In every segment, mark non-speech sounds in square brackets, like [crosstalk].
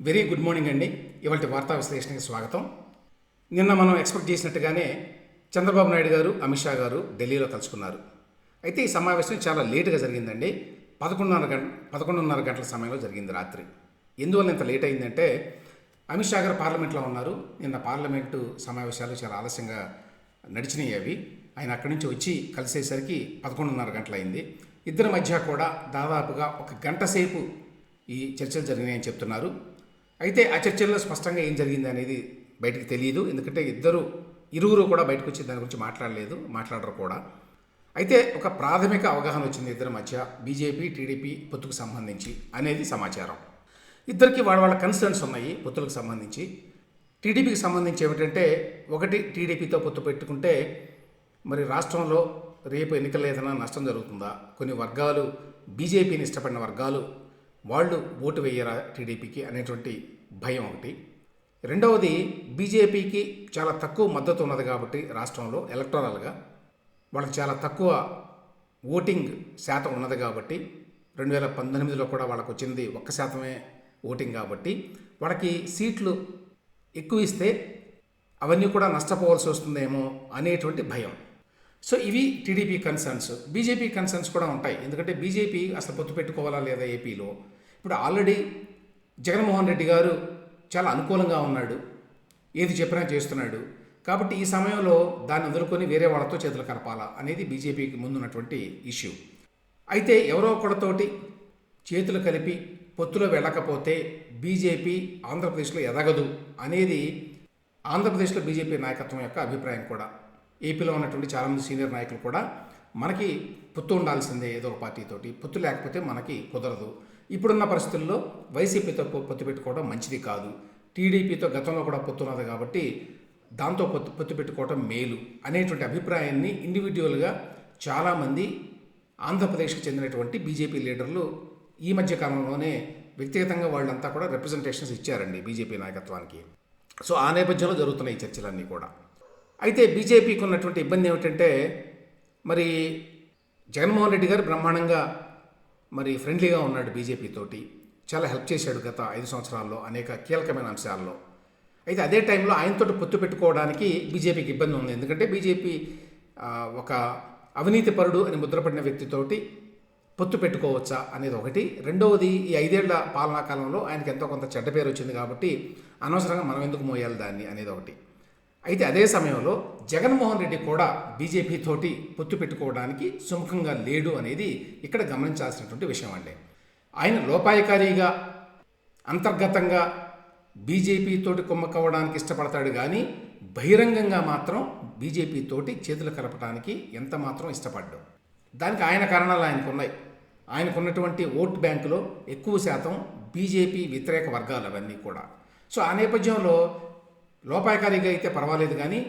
Very good morning అండి. ఇవాళ వార్తా విశ్లేషణకి స్వాగతం. నిన్న మనం ఎక్స్పెక్ట్ చేసినట్టుగానే చంద్రబాబు నాయుడు గారు అమిత్ షా గారు ఢిల్లీలో కలుసుకున్నారు అయితే ఈ సమావేశం చాలా లేటుగా జరిగిందండి. పదకొండున్నర గంట పదకొండున్నర గంటల సమయంలో జరిగింది రాత్రి. ఎందువల్ల ఇంత లేట్ అయిందంటే అమిత్ షా గారు పార్లమెంట్లో ఉన్నారు. నిన్న పార్లమెంటు సమావేశాలు చాలా ఆలస్యంగా నడిచినాయి అవి. ఆయన అక్కడి నుంచి వచ్చి కలిసేసరికి పదకొండున్నర గంటలైంది. ఇద్దరి మధ్య కూడా దాదాపుగా ఒక గంట సేపు ఈ చర్చలు జరిగినాయని చెప్తున్నారు. అయితే ఆ చర్చల్లో స్పష్టంగా ఏం జరిగింది అనేది బయటికి తెలియదు. ఎందుకంటే ఇద్దరు ఇరువురు కూడా బయటకు వచ్చి దాని గురించి మాట్లాడలేదు మాట్లాడరు కూడా. అయితే ఒక ప్రాథమిక అవగాహన వచ్చింది ఇద్దరి మధ్య బీజేపీ టీడీపీ పొత్తుకు సంబంధించి అనేది సమాచారం. ఇద్దరికి వాళ్ళ వాళ్ళ కన్సర్న్స్ ఉన్నాయి పొత్తులకు సంబంధించి. టీడీపీకి సంబంధించి ఏమిటంటే ఒకటి టీడీపీతో పొత్తు పెట్టుకుంటే మరి రాష్ట్రంలో రేపు ఎన్నికలు ఏదైనా నష్టం జరుగుతుందా? కొన్ని వర్గాలు బీజేపీని ఇష్టపడిన వర్గాలు వాళ్ళు ఓటు వేయరా టీడీపీకి అనేటువంటి భయం ఒకటి. రెండవది బీజేపీకి చాలా తక్కువ మద్దతు ఉన్నది కాబట్టి రాష్ట్రంలో ఎలక్టోరల్గా వాళ్ళకి చాలా తక్కువ ఓటింగ్ శాతం ఉన్నది కాబట్టి రెండు వేల పంతొమ్మిదిలో కూడా వాళ్ళకు వచ్చింది ఒక్క శాతమే ఓటింగ్ కాబట్టి వాళ్ళకి సీట్లు ఎక్కువ ఇస్తే అవన్నీ కూడా నష్టపోవాల్సి వస్తుందేమో అనేటువంటి భయం. సో ఇవి టీడీపీ కన్సర్న్స్ బీజేపీ కన్సర్న్స్ కూడా ఉంటాయి. ఎందుకంటే బీజేపీ అసలు పొత్తు పెట్టుకోవాలా లేదా ఏపీలో? ఇప్పుడు ఆల్రెడీ జగన్మోహన్ రెడ్డి గారు చాలా అనుకూలంగా ఉన్నాడు. ఏది చెప్పినా చేస్తున్నాడు. కాబట్టి ఈ సమయంలో దాన్ని వదులుకొని వేరే వాళ్ళతో చేతులు కలపాలా అనేది బీజేపీకి ముందున్నటువంటి ఇష్యూ. అయితే ఎవరో ఒకరితోటి చేతులు కలిపి పొత్తులో వెళ్ళకపోతే బీజేపీ ఆంధ్రప్రదేశ్లో ఎదగదు అనేది ఆంధ్రప్రదేశ్లో బీజేపీ నాయకత్వం యొక్క అభిప్రాయం కూడా. ఏపీలో ఉన్నటువంటి చాలామంది సీనియర్ నాయకులు కూడా మనకి పొత్తు ఉండాల్సిందే ఏదో ఒక పార్టీతోటి. పొత్తు లేకపోతే మనకి కుదరదు. ఇప్పుడున్న పరిస్థితుల్లో వైసీపీతో పొత్తు పెట్టుకోవడం మంచిది కాదు. టీడీపీతో గతంలో కూడా పొత్తున్నది కాబట్టి దాంతో పొత్తు పొత్తు పెట్టుకోవడం మేలు అనేటువంటి అభిప్రాయాన్ని ఇండివిజువల్గా చాలామంది ఆంధ్రప్రదేశ్కి చెందినటువంటి బీజేపీ లీడర్లు ఈ మధ్య కాలంలోనే వ్యక్తిగతంగా వాళ్ళంతా కూడా రిప్రజెంటేషన్స్ ఇచ్చారండి బీజేపీ నాయకత్వానికి. సో ఆ నేపథ్యంలో జరుగుతున్నాయి ఈ చర్చలన్నీ కూడా. అయితే బీజేపీకి ఉన్నటువంటి ఇబ్బంది ఏమిటంటే మరి జగన్మోహన్ రెడ్డి గారు బ్రహ్మాండంగా మరి ఫ్రెండ్లీగా ఉన్నాడు బీజేపీ తోటి. చాలా హెల్ప్ చేశాడు గత ఐదు సంవత్సరాల్లో అనేక కీలకమైన అంశాల్లో. అయితే అదే టైంలో ఆయనతో పొత్తు పెట్టుకోవడానికి బీజేపీకి ఇబ్బంది ఉంది. ఎందుకంటే బీజేపీ ఒక అవినీతి పరుడు అని ముద్రపడిన వ్యక్తితోటి పొత్తు పెట్టుకోవచ్చా అనేది ఒకటి. రెండవది ఈ ఐదేళ్ళ పాలనా కాలంలో ఆయనకి ఎంతో కొంత చెడ్డ పేరు వచ్చింది కాబట్టి అనవసరంగా మనం ఎందుకు మోయాలి దాన్ని అనేది ఒకటి. అయితే అదే సమయంలో జగన్మోహన్ రెడ్డి కూడా బీజేపీ తోటి పొత్తు పెట్టుకోవడానికి సుముఖంగా లేడు అనేది ఇక్కడ గమనించాల్సినటువంటి విషయం అండి. ఆయన లోపాయకారిగా అంతర్గతంగా బీజేపీ తోటి కుమ్మక్కవడానికి ఇష్టపడతాడు కానీ బహిరంగంగా మాత్రం బీజేపీ తోటి చేతులు కలపడానికి ఎంత మాత్రం ఇష్టపడ్డాడు దానికి ఆయన కారణాలు ఆయనకు ఉన్నాయి ఆయనకున్నటువంటి ఓట్ బ్యాంకులో ఎక్కువ శాతం బీజేపీ వ్యతిరేక వర్గాలు అవన్నీ కూడా. సో ఆ నేపథ్యంలో లోపాయకారిగా అయితే పర్వాలేదు కానీ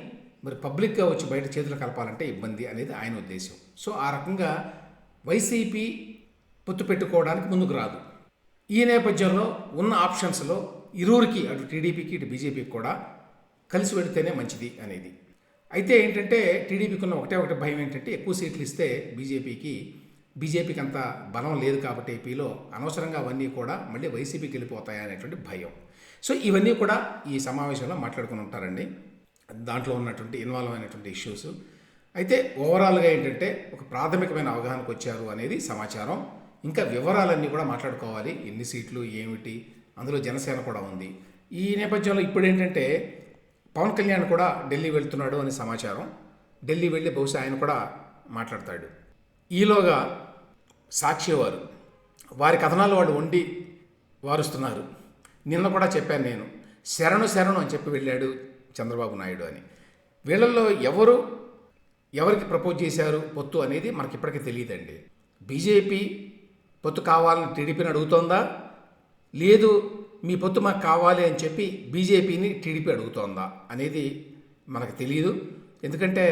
మరి పబ్లిక్గా వచ్చి బయట చేతులు కలపాలంటే ఇబ్బంది అనేది ఆయన ఉద్దేశం. సో ఆ రకంగా వైసీపీ పొత్తు పెట్టుకోవడానికి ముందుకు రాదు. ఈ నేపథ్యంలో ఉన్న ఆప్షన్స్లో ఇరువురికి అటు టీడీపీకి ఇటు బీజేపీకి కూడా కలిసి పెడితేనే మంచిది అనేది. అయితే ఏంటంటే టీడీపీకి ఉన్న ఒకటే ఒకటి భయం ఏంటంటే ఎక్కువ సీట్లు ఇస్తే బీజేపీకి బీజేపీకి అంత బలం లేదు కాబట్టి ఏపీలో అనవసరంగా అవన్నీ కూడా మళ్ళీ వైసీపీకి వెళ్ళిపోతాయి అనేటువంటి భయం. సో ఇవన్నీ కూడా ఈ సమావేశంలో మాట్లాడుకుని ఉంటారండి. దాంట్లో ఉన్నటువంటి ఇన్వాల్వ్ అయినటువంటి ఇష్యూస్. అయితే ఓవరాల్గా ఏంటంటే ఒక ప్రాథమికమైన అవగాహనకు వచ్చారు అనేది సమాచారం. ఇంకా వివరాలన్నీ కూడా మాట్లాడుకోవాలి. ఎన్ని సీట్లు ఏమిటి? అందులో జనసేన కూడా ఉంది. ఈ నేపథ్యంలో ఇప్పుడు ఏంటంటే పవన్ కళ్యాణ్ కూడా ఢిల్లీ వెళ్తున్నాడు అని సమాచారం. ఢిల్లీ వెళ్ళి బహుశా ఆయన కూడా మాట్లాడతాడు. ఈలోగా సాక్షి వారు వారి కథనాలు వాళ్ళు వండి వారుస్తున్నారు. నిన్న కూడా చెప్పాను నేను. శరణు శరణు అని చెప్పి వెళ్ళాడు చంద్రబాబు నాయుడు అని. వీళ్ళల్లో ఎవరు ఎవరికి ప్రపోజ్ చేశారు పొత్తు అనేది మనకి ఇప్పటికీ తెలియదండి. బీజేపీ పొత్తు కావాలని టీడీపీని అడుగుతోందా? లేదు మీ పొత్తు మాకు కావాలి అని చెప్పి బీజేపీని టీడీపీ అడుగుతోందా అనేది మనకు తెలియదు ఎందుకంటే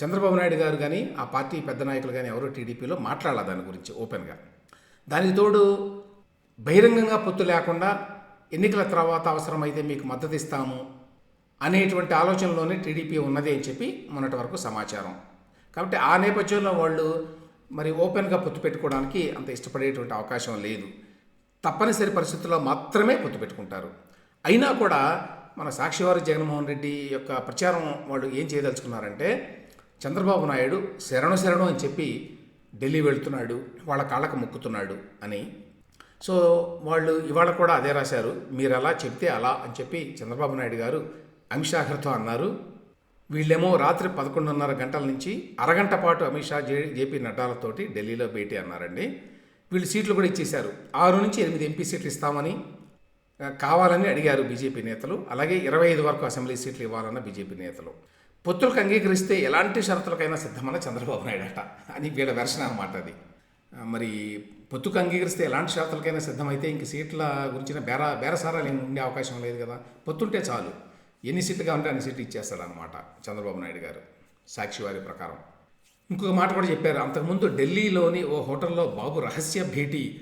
చంద్రబాబు నాయుడు గారు కానీ ఆ పార్టీ పెద్ద నాయకులు కానీ ఎవరో టీడీపీలో మాట్లాడాలి దాని గురించి ఓపెన్గా దానికి తోడు బహిరంగంగా పొత్తు లేకుండా ఎన్నికల తర్వాత అవసరమైతే మీకు మద్దతు ఇస్తాము అనేటువంటి ఆలోచనలోనే టీడీపీ ఉన్నది అని చెప్పి మొన్నటి వరకు సమాచారం. కాబట్టి ఆ నేపథ్యంలో వాళ్ళు మరి ఓపెన్గా పొత్తు పెట్టుకోవడానికి అంత ఇష్టపడేటువంటి అవకాశం లేదు. తప్పనిసరి పరిస్థితుల్లో మాత్రమే పొత్తు పెట్టుకుంటారు. అయినా కూడా మన సాక్షివారి జగన్మోహన్ రెడ్డి యొక్క ప్రచారం వాళ్ళు ఏం చేయదలుచుకున్నారంటే చంద్రబాబు నాయుడు శరణు శరణు అని చెప్పి ఢిల్లీ వెళ్తున్నాడు వాళ్ళ కాళ్ళకు మొక్కుతున్నాడు అని. సో వాళ్ళు ఇవాళ కూడా అదే రాశారు మీరు అలా చెప్తే అలా అని చెప్పి చంద్రబాబు నాయుడు గారు అమిత్ షా గారితో అన్నారు. వీళ్ళేమో రాత్రి పదకొండున్నర గంటల నుంచి అరగంట పాటు అమిత్ షా జే జేపీ నడ్డాలతోటి ఢిల్లీలో భేటీ అన్నారండి. వీళ్ళు సీట్లు కూడా ఇచ్చేశారు. ఆరు నుంచి ఎనిమిది ఎంపీ సీట్లు ఇస్తామని కావాలని అడిగారు బీజేపీ నేతలు. అలాగే ఇరవై ఐదు వరకు అసెంబ్లీ సీట్లు ఇవ్వాలన్న బీజేపీ నేతలు. పుత్రులకు అంగీకరిస్తే ఎలాంటి షరతులకైనా సిద్ధమని చంద్రబాబు నాయుడు అట అని వీళ్ళ వెర్షన్ అనమాట అది. మరి పొత్తుకు అంగీకరిస్తే ఎలాంటి షరతులకైనా సిద్ధమైతే ఇంక సీట్ల గురించిన బేర బేరసారాలు ఏమి ఉండే అవకాశం లేదు కదా. పొత్తుంటే చాలు. ఎన్ని సీట్లు కావాలంటే అన్ని సీట్లు ఇచ్చేస్తాడనమాట చంద్రబాబు నాయుడు గారు. సాక్షి వారి ప్రకారం. ఇంకొక మాట కూడా చెప్పారు. అంతకుముందు ఢిల్లీలోని ఓ హోటల్లో బాబు రహస్య భేటీ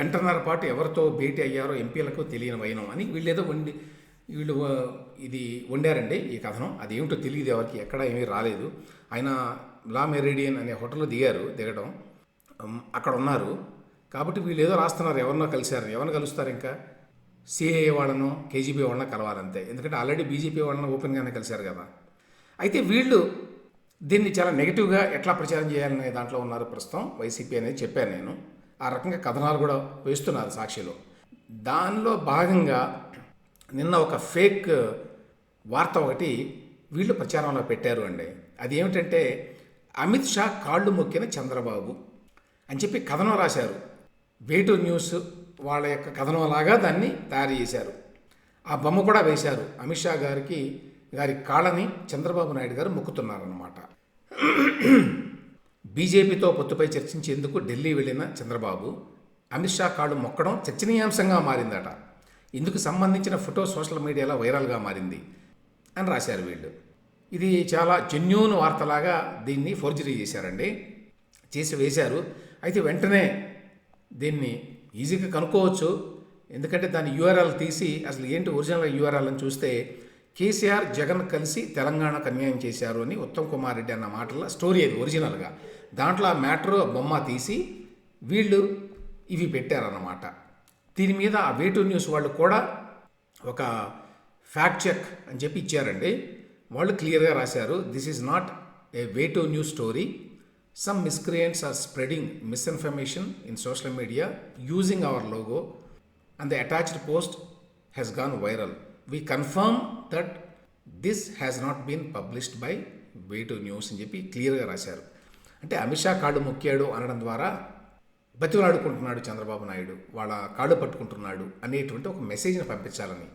గంటన్నర పాటు ఎవరితో భేటీ అయ్యారో ఎంపీలకు తెలియని వైనం అని వీళ్ళేదో వండి వీళ్ళు ఇది వండారండి ఈ కథనం. అదేమిటో తెలియదు ఎవరికి ఎక్కడ ఏమీ రాలేదు. ఆయన లా మెరిడియన్ అనే హోటల్లో దిగారు దిగడం. అక్కడ ఉన్నారు. కాబట్టి వీళ్ళు ఏదో రాస్తున్నారు ఎవరినో కలిశారు ఎవరిని కలుస్తారు ఇంకా? సిఏఏ వాళ్ళను కేజీపీ వాళ్ళని కలవాలంతే. ఎందుకంటే ఆల్రెడీ బీజేపీ వాళ్ళని ఓపెన్గానే కలిశారు కదా. అయితే వీళ్ళు దీన్ని చాలా నెగిటివ్గా ఎట్లా ప్రచారం చేయాలనే దాంట్లో ఉన్నారు ప్రస్తుతం వైసీపీ అనేది చెప్పాను నేను. ఆ రకంగా కథనాలు కూడా వేస్తున్నారు సాక్షిలో. దానిలో భాగంగా నిన్న ఒక ఫేక్ వార్త ఒకటి వీళ్ళు ప్రచారంలో పెట్టారు అండి. అది ఏమిటంటే అమిత్ షా కాళ్ళు మొక్కిన చంద్రబాబు అని చెప్పి కథనం రాశారు. వేటు న్యూస్ వాళ్ళ యొక్క కథనం లాగా దాన్ని తయారు చేశారు. ఆ బొమ్మ కూడా వేశారు. అమిత్ షా గారికి గారి కాళ్ళని చంద్రబాబు నాయుడు గారు మొక్కుతున్నారన్నమాట. బీజేపీతో పొత్తుపై చర్చించేందుకు ఢిల్లీ వెళ్ళిన చంద్రబాబు అమిత్ షా కాళ్ళు మొక్కడం చర్చనీయాంశంగా మారిందట. ఇందుకు సంబంధించిన ఫోటో సోషల్ మీడియాలో వైరల్గా మారింది అని రాశారు వీళ్ళు. ఇది చాలా జెన్యూన్ వార్తలాగా దీన్ని ఫోర్జరీ చేశారండి. చేసి వేశారు. అయితే వెంటనే దీన్ని ఈజీగా కనుక్కోవచ్చు. ఎందుకంటే దాని యూఆర్ఎల్ తీసి అసలు ఏంటి ఒరిజినల్ యూఆర్ఎల్ అని చూస్తే కేసీఆర్ జగన్ కలిసి తెలంగాణకు అన్యాయం చేశారు అని ఉత్తమ్ కుమార్ రెడ్డి అన్న మాటల స్టోరీ అది ఒరిజినల్గా. దాంట్లో ఆ మ్యాటర్ బొమ్మ తీసి వీళ్ళు ఇవి పెట్టారన్నమాట. దీని మీద ఆ వేటూ న్యూస్ వాళ్ళు కూడా ఒక ఫ్యాక్ట్ చెక్ అని చెప్పి ఇచ్చారండి. వాళ్ళు క్లియర్గా రాశారు. This is not a way to news story. Some miscreants are spreading misinformation in social media using our logo and the attached post has gone viral. We confirm that this has not been published by way to news అని చెప్పి క్లియర్గా రాశారు. అంటే Amit Shah card మొక్కాడు అనడం ద్వారా బతిలాడుకుంటున్నాడు చంద్రబాబు నాయుడు వాళ్ళ కాళ్ళు పట్టుకుంటున్నాడు అనేటువంటి ఒక మెసేజ్ని పంపించాలని.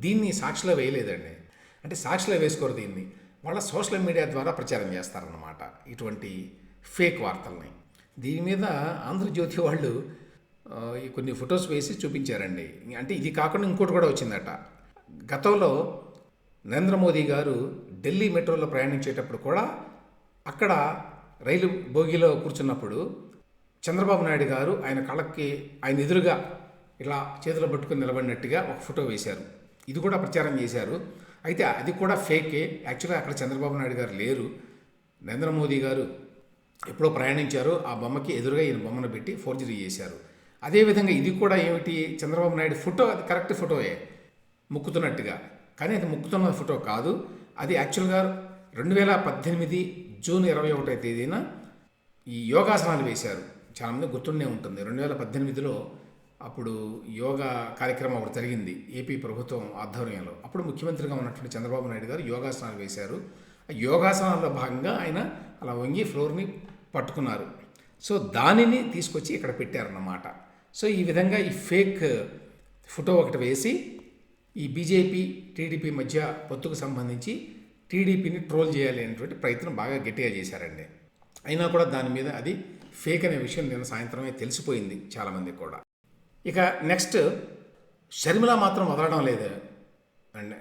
దీన్ని సాక్షిలో వేయలేదండి. అంటే సాక్షిలో వేసుకోరు దీన్ని. వాళ్ళ సోషల్ మీడియా ద్వారా ప్రచారం చేస్తారన్నమాట ఇటువంటి ఫేక్ వార్తల్ని. దీని మీద ఆంధ్రజ్యోతి వాళ్ళు కొన్ని ఫొటోస్ వేసి చూపించారండి. అంటే ఇది కాకుండా ఇంకోటి కూడా వచ్చిందట. గతంలో నరేంద్ర మోదీ గారు ఢిల్లీ మెట్రోలో ప్రయాణించేటప్పుడు కూడా అక్కడ రైలు బోగిలో కూర్చున్నప్పుడు చంద్రబాబు నాయుడు గారు ఆయన కళ్ళకి ఆయన ఎదురుగా ఇలా చేతులు పట్టుకుని నిలబడినట్టుగా ఒక ఫోటో వేశారు. ఇది కూడా ప్రచారం చేశారు. అయితే అది కూడా ఫేకే యాక్చువల్గా అక్కడ చంద్రబాబు నాయుడు గారు లేరు. నరేంద్ర మోదీ గారు ఎప్పుడో ప్రయాణించారు. ఆ బొమ్మకి ఎదురుగా ఈయన బొమ్మను పెట్టి ఫోర్జరీ చేశారు. అదేవిధంగా ఇది కూడా ఏమిటి? చంద్రబాబు నాయుడు ఫోటో అది కరెక్ట్ ఫోటోయే. ముక్కుతున్నట్టుగా. కానీ అది ముక్కుతున్న ఫోటో కాదు. అది యాక్చువల్గా రెండు వేల పద్దెనిమిది జూన్ ఇరవై ఒకటో తేదీన ఈ యోగాసనాలు వేశారు. చాలామంది గుర్తుండే ఉంటుంది. రెండు వేల పద్దెనిమిదిలో అప్పుడు యోగా కార్యక్రమం ఒకటి జరిగింది ఏపీ ప్రభుత్వం ఆధ్వర్యంలో. అప్పుడు ముఖ్యమంత్రిగా ఉన్నటువంటి చంద్రబాబు నాయుడు గారు యోగాసనాలు వేశారు. ఆ యోగాసనాల్లో భాగంగా ఆయన అలా వంగి ఫ్లోర్ని పట్టుకున్నారు. సో దానిని తీసుకొచ్చి ఇక్కడ పెట్టారన్నమాట. సో ఈ విధంగా ఈ ఫేక్ ఫోటో ఒకటి వేసి ఈ బీజేపీ టీడీపీ మధ్య పొత్తుకు సంబంధించి టీడీపీని ట్రోల్ చేయాలి అనేటువంటి ప్రయత్నం బాగా గట్టిగా చేశారండి. అయినా కూడా దాని మీద అది ఫేక్ అనే విషయం నిన్న సాయంత్రమే తెలిసిపోయింది చాలామంది కూడా. ఇక నెక్స్ట్ షర్మిల మాత్రం వదలడం లేదు. అండ్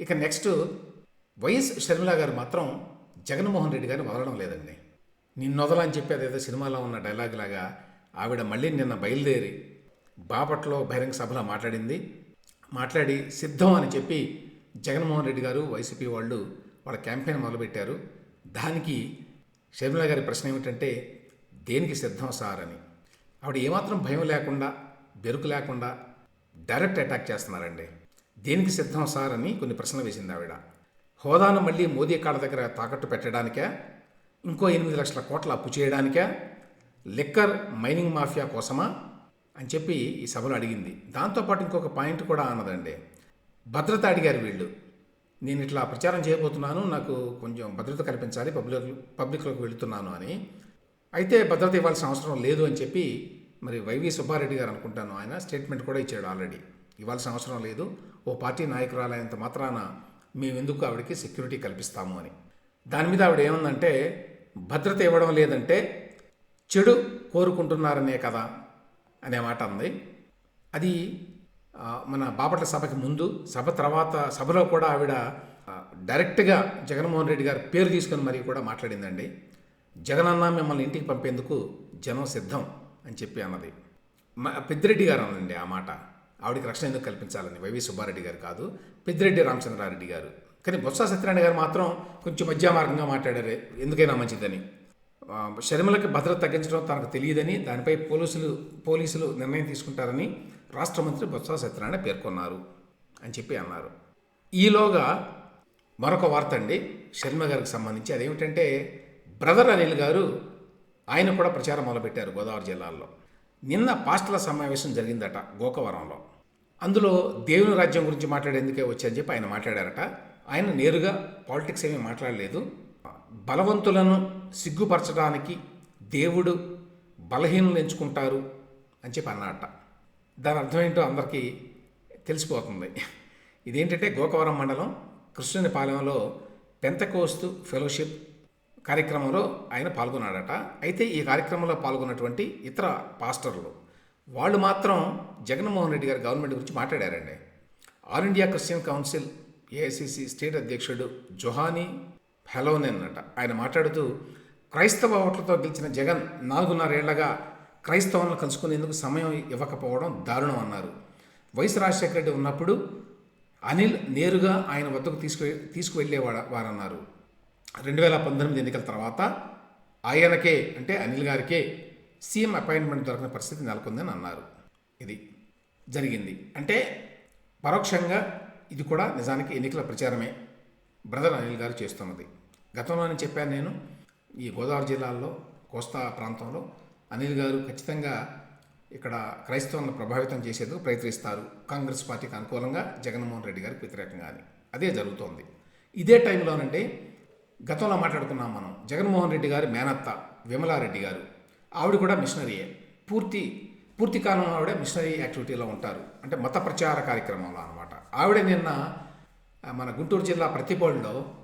ఇక నెక్స్ట్ వైఎస్ షర్మిల గారు మాత్రం జగన్మోహన్ రెడ్డి గారిని వదలడం లేదండి. నిన్ను వదలని చెప్పి అదేదో సినిమాలో ఉన్న డైలాగ్ లాగా ఆవిడ మళ్ళీ నిన్న బయలుదేరి బాపట్లో బహిరంగ సభలో మాట్లాడింది. మాట్లాడి సిద్ధం అని చెప్పి జగన్మోహన్ రెడ్డి గారు వైసీపీ వాళ్ళు వాళ్ళ క్యాంపెయిన్ మొదలుపెట్టారు. దానికి షర్మిల గారి ప్రశ్న ఏమిటంటే దేనికి సిద్ధం సార్ అని. ఆవిడ ఏమాత్రం భయం లేకుండా బెరుకు లేకుండా డైరెక్ట్ అటాక్ చేస్తున్నారండి. దేనికి సిద్ధం సార్ అని కొన్ని ప్రశ్నలు వేసింది ఆవిడ. హోదాను మళ్ళీ మోదీ కాళ్ళ దగ్గర తాకట్టు పెట్టడానికే? ఇంకో ఎనిమిది లక్షల కోట్ల అప్పు చేయడానికే? లిక్కర్ మైనింగ్ మాఫియా కోసమా? అని చెప్పి ఈ సభలో అడిగింది. దాంతోపాటు ఇంకొక పాయింట్ కూడా అన్నదండి. భద్రత అడిగారు వీళ్ళు. నేను ఇట్లా ప్రచారం చేయబోతున్నాను నాకు కొంచెం భద్రత కల్పించాలి పబ్లిక్ పబ్లిక్లోకి వెళుతున్నాను అని. అయితే భద్రత ఇవ్వాల్సిన అవసరం లేదు అని చెప్పి మరి వైవి సుబ్బారెడ్డి గారు అనుకుంటాను. ఆయన స్టేట్మెంట్ కూడా ఇచ్చాడు ఆల్రెడీ. ఇవ్వాల్సిన అవసరం లేదు. ఓ పార్టీ నాయకురాలైనంత మాత్రాన మేము ఎందుకు ఆవిడకి సెక్యూరిటీ కల్పిస్తాము అని. దాని మీద ఆవిడ ఏముందంటే భద్రత ఇవ్వడం లేదంటే చెడు కోరుకుంటున్నారనే కదా అనే మాట ఉంది అది మన బాపట్ల సభకి ముందు సభ తర్వాత సభలో కూడా ఆవిడ డైరెక్ట్గా జగన్మోహన్ రెడ్డి గారి పేరు తీసుకొని మరీ కూడా మాట్లాడిందండి. జగనన్న మిమ్మల్ని ఇంటికి పంపేందుకు జనం సిద్ధం అని చెప్పి అన్నది. మా పెద్దిరెడ్డి గారు అనండి ఆ మాట. ఆవిడకి రక్షణ ఎందుకు కల్పించాలని వైవి సుబ్బారెడ్డి గారు కాదు పెద్దిరెడ్డి రామచంద్రారెడ్డి గారు. కానీ బొత్స సత్యనారాయణ గారు మాత్రం కొంచెం మధ్య మార్గంగా మాట్లాడారు ఎందుకైనా మంచిదని. శర్మలకి భద్రత తగ్గించడం తనకు తెలియదని దానిపై పోలీసులు పోలీసులు నిర్ణయం తీసుకుంటారని రాష్ట్ర మంత్రి బొత్స సత్యనారాయణ పేర్కొన్నారు అని చెప్పి అన్నారు. ఈలోగా మరొక వార్త అండి శర్మ గారికి సంబంధించి. అదేమిటంటే బ్రదర్ అనిల్ గారు ఆయన కూడా ప్రచారం మొదలుపెట్టారు గోదావరి జిల్లాలో నిన్న పాస్టల సమావేశం జరిగిందట గోకవరంలో. అందులో దేవుని రాజ్యం గురించి మాట్లాడేందుకే వచ్చని చెప్పి ఆయన మాట్లాడారట. ఆయన నేరుగా పాలిటిక్స్ ఏమీ మాట్లాడలేదు. బలవంతులను సిగ్గుపరచడానికి దేవుడు బలహీనులు ఎంచుకుంటారు అని చెప్పి అన్నట దాని అర్థం ఏంటో అందరికీ తెలిసిపోతుంది. ఇదేంటంటే గోకవరం మండలం కృష్ణునిపాలెంలో పెంతకోస్తు ఫెలోషిప్ కార్యక్రమంలో ఆయన పాల్గొన్నాడట. అయితే ఈ కార్యక్రమంలో పాల్గొన్నటువంటి ఇతర పాస్టర్లు వాళ్ళు మాత్రం జగన్మోహన్ రెడ్డి గారి గవర్నమెంట్ గురించి మాట్లాడారండి. All India Christian council AICC state అధ్యక్షుడు జొహానీ హెలోనెన్ అట ఆయన మాట్లాడుతూ క్రైస్తవ ఓట్లతో గెలిచిన జగన్ నాలుగున్నరేళ్ళగా క్రైస్తవులను కలుసుకునేందుకు సమయం ఇవ్వకపోవడం దారుణం అన్నారు. వైఎస్ రాజశేఖర రెడ్డి ఉన్నప్పుడు అనిల్ నేరుగా ఆయన వద్దకు తీసుకు తీసుకువెళ్ళేవాడ వారన్నారు. రెండు వేల పంతొమ్మిది ఎన్నికల తర్వాత ఆయనకే అంటే అనిల్ గారికే సీఎం అపాయింట్మెంట్ దొరకని పరిస్థితి నెలకొందని అన్నారు. ఇది జరిగింది. అంటే పరోక్షంగా ఇది కూడా నిజానికి ఎన్నికల ప్రచారమే బ్రదర్ అనిల్ గారు చేస్తున్నది. గతంలోనే చెప్పాను నేను ఈ గోదావరి జిల్లాల్లో కోస్తా ప్రాంతంలో అనిల్ గారు ఖచ్చితంగా ఇక్కడ క్రైస్తవులను ప్రభావితం చేసేందుకు ప్రయత్నిస్తారు. కాంగ్రెస్ పార్టీకి అనుకూలంగా జగన్మోహన్ రెడ్డి గారికి వ్యతిరేకంగా అని. అదే జరుగుతోంది. ఇదే టైంలోనంటే గతంలో మాట్లాడుకున్నాం మనం. జగన్మోహన్ రెడ్డి గారి మేనత్త విమలారెడ్డి గారు. ఆవిడ కూడా మిషనరీయే. పూర్తి పూర్తి కాలంలో ఆవిడ మిషనరీ యాక్టివిటీలో ఉంటారు. అంటే మత ప్రచార కార్యక్రమంలో అనమాట ఆవిడ నిన్న మన గుంటూరు జిల్లా ప్రతిపాడులో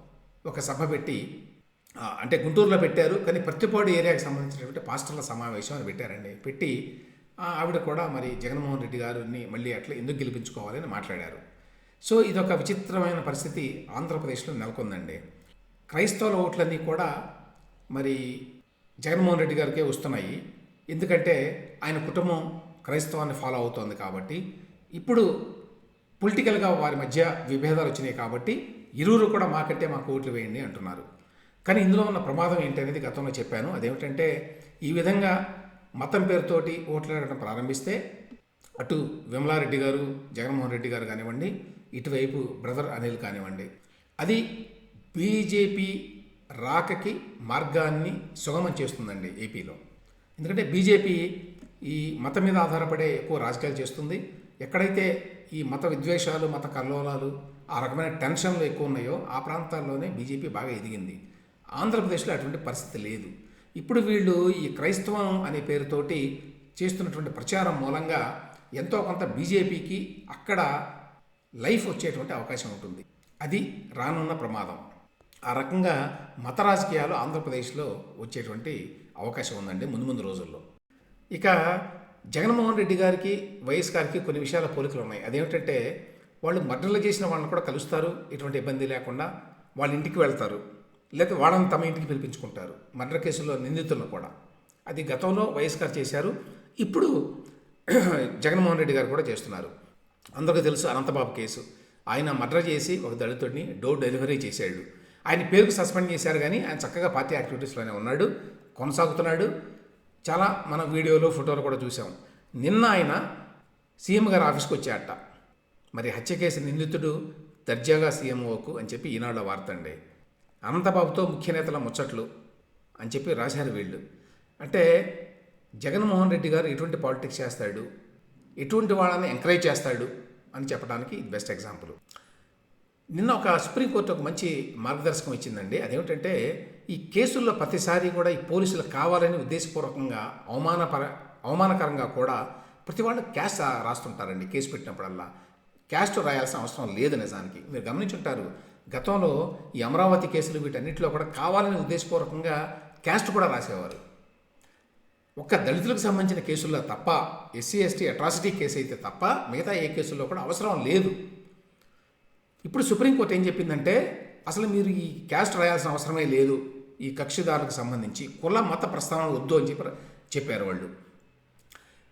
ఒక సభ పెట్టి అంటే గుంటూరులో పెట్టారు. కానీ ప్రతిపాడు ఏరియాకి సంబంధించినటువంటి పాస్టర్ల సమావేశం అని పెట్టారండి. పెట్టి ఆ, ఆవిడ కూడా మరి జగన్మోహన్ రెడ్డి గారిని మళ్ళీ అట్లా ఎందుకు గెలిపించుకోవాలని మాట్లాడారు. సో ఇదొక విచిత్రమైన పరిస్థితి ఆంధ్రప్రదేశ్లో నెలకొందండి. క్రైస్తవుల ఓట్లన్నీ కూడా మరి జగన్మోహన్ రెడ్డి గారికే వస్తున్నాయి. ఎందుకంటే ఆయన కుటుంబం క్రైస్తవాన్ని ఫాలో అవుతోంది కాబట్టి. ఇప్పుడు పొలిటికల్గా వారి మధ్య విభేదాలు వచ్చినాయి కాబట్టి ఇరువురు కూడా మాకంటే మాకు ఓట్లు వేయండి అంటున్నారు. కానీ ఇందులో ఉన్న ప్రమాదం ఏంటనేది గతంలో చెప్పాను. అదేమిటంటే ఈ విధంగా మతం పేరుతోటి ఓట్లు అడగడం ప్రారంభిస్తే అటు విమలారెడ్డి గారు జగన్మోహన్ రెడ్డి గారు కానివ్వండి ఇటువైపు బ్రదర్ అనిల్ కానివ్వండి. అది బీజేపీ రాకకి మార్గాన్ని సుగమం చేస్తుందండి ఏపీలో. ఎందుకంటే బీజేపీ ఈ మతం మీద ఆధారపడే ఎక్కువ రాజకీయాలు చేస్తుంది. ఎక్కడైతే ఈ మత విద్వేషాలు మత కల్లోలాలు ఆ రకమైన టెన్షన్లు ఎక్కువ ఉన్నాయో ఆ ప్రాంతాల్లోనే బీజేపీ బాగా ఎదిగింది. ఆంధ్రప్రదేశ్లో అటువంటి పరిస్థితి లేదు. ఇప్పుడు వీళ్ళు ఈ క్రైస్తవం అనే పేరుతోటి చేస్తున్నటువంటి ప్రచారం మూలంగా ఎంతో కొంత బీజేపీకి అక్కడ లైఫ్ వచ్చేటువంటి అవకాశం ఉంటుంది. అది రానున్న ప్రమాదం. ఆ రకంగా మత రాజకీయాలు ఆంధ్రప్రదేశ్లో వచ్చేటువంటి అవకాశం ఉందండి ముందు ముందు రోజుల్లో. ఇక జగన్మోహన్ రెడ్డి గారికి వైఎస్ గారికి కొన్ని విషయాల పోలికలు ఉన్నాయి. అదేమిటంటే వాళ్ళు మర్డర్లు చేసిన వాళ్ళని కూడా కలుస్తారు. ఎటువంటి ఇబ్బంది లేకుండా వాళ్ళ ఇంటికి వెళ్తారు. లేకపోతే వాళ్ళని తమ ఇంటికి పిలిపించుకుంటారు. మర్డర్ కేసులో నిందితులను కూడా. అది గతంలో వైఎస్ గారు చేశారు. ఇప్పుడు [clears throat] జగన్మోహన్ రెడ్డి గారు కూడా చేస్తున్నారు. అందరికీ తెలుసు అనంతబాబు కేసు. ఆయన మర్డర్ చేసి ఒక దళితుడిని డోర్ డెలివరీ చేశాడు. ఆయన పేరుకు సస్పెండ్ చేశారు కానీ ఆయన చక్కగా పార్టీ యాక్టివిటీస్లోనే ఉన్నాడు కొనసాగుతున్నాడు. చాలా మన వీడియోలు ఫోటోలు కూడా చూసాం. నిన్న ఆయన సీఎం గారు ఆఫీస్కి వచ్చాట మరి హత్య కేసు నిందితుడు దర్జాగా సీఎంఓకు అని చెప్పి ఈనాడులో వార్త అండి. అనంతబాబుతో ముఖ్య నేతల ముచ్చట్లు అని చెప్పి రాశారు వీళ్ళు. అంటే జగన్మోహన్ రెడ్డి గారు ఎటువంటి పాలిటిక్స్ చేస్తాడు? ఎటువంటి వాళ్ళని ఎంకరేజ్ చేస్తాడు? అని చెప్పడానికి ఇది బెస్ట్ ఎగ్జాంపుల్ నిన్న ఒక సుప్రీంకోర్టు ఒక మంచి మార్గదర్శకం ఇచ్చిందండి. అదేమిటంటే ఈ కేసుల్లో ప్రతిసారి కూడా ఈ పోలీసులు కావాలని ఉద్దేశపూర్వకంగా అవమానపర అవమానకరంగా కూడా ప్రతి వాళ్ళు క్యాష్ రాస్తుంటారండి కేసు పెట్టినప్పుడల్లా. క్యాస్ట్ రాయాల్సిన అవసరం లేదు నిజానికి. మీరు గమనించుంటారు గతంలో ఈ అమరావతి కేసులు వీటన్నిటిలో కూడా కావాలని ఉద్దేశపూర్వకంగా క్యాస్ట్ కూడా రాసేవారు. ఒక్క దళితులకు సంబంధించిన కేసుల్లో తప్ప ఎస్సీ ఎస్టీ అట్రాసిటీ కేసు అయితే తప్ప మిగతా ఏ కేసుల్లో కూడా అవసరం లేదు. ఇప్పుడు సుప్రీంకోర్టు ఏం చెప్పిందంటే అసలు మీరు ఈ క్యాస్ట్ రాయాల్సిన అవసరమే లేదు ఈ కక్షిదారులకు సంబంధించి కుల మత ప్రస్తావన వద్దు అని చెప్పి చెప్పారు వాళ్ళు.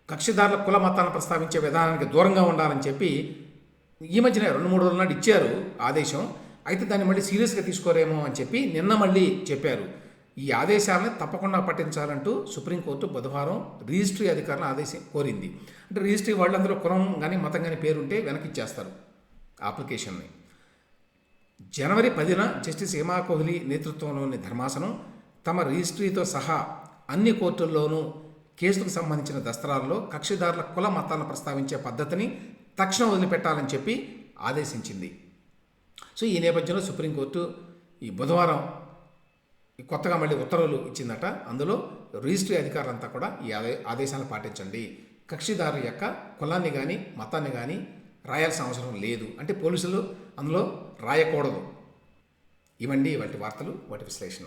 కక్షిదారుల కుల మతాన్ని ప్రస్తావించే విధానానికి దూరంగా ఉండాలని చెప్పి ఈ మధ్యన రెండు మూడు రోజుల నాడు ఇచ్చారు ఆదేశం. అయితే దాన్ని మళ్ళీ సీరియస్గా తీసుకోరేమో అని చెప్పి నిన్న మళ్ళీ చెప్పారు. ఈ ఆదేశాలను తప్పకుండా పట్టించాలంటూ సుప్రీంకోర్టు బుధవారం రిజిస్ట్రీ అధికారులను ఆదేశం కోరింది. అంటే రిజిస్ట్రీ వాళ్ళు అందులో కులం కానీ మతం కానీ పేరుంటే వెనకిచ్చేస్తారు అప్లికేషన్ని. జనవరి పదిన జస్టిస్ హేమా కోహ్లీ నేతృత్వంలోని ధర్మాసనం తమ రిజిస్ట్రీతో సహా అన్ని కోర్టుల్లోనూ కేసులకు సంబంధించిన దస్తరాల్లో కక్షిదారుల కుల మతాలను ప్రస్తావించే పద్ధతిని తక్షణం వదిలిపెట్టాలని చెప్పి ఆదేశించింది. సో ఈ నేపథ్యంలో సుప్రీంకోర్టు ఈ బుధవారం ఈ కొత్తగా మళ్ళీ ఉత్తర్వులు ఇచ్చిందట. అందులో రిజిస్ట్రీ అధికారులంతా కూడా ఈ ఆదే ఆదేశాలను పాటించండి. కక్షిదారు యొక్క కులాన్ని కానీ మతాన్ని కానీ రాయాల్సిన అవసరం లేదు. అంటే పోలీసులు అందులో రాయకూడదు. ఇవండి వాటి వార్తలు వాటి విశ్లేషణ.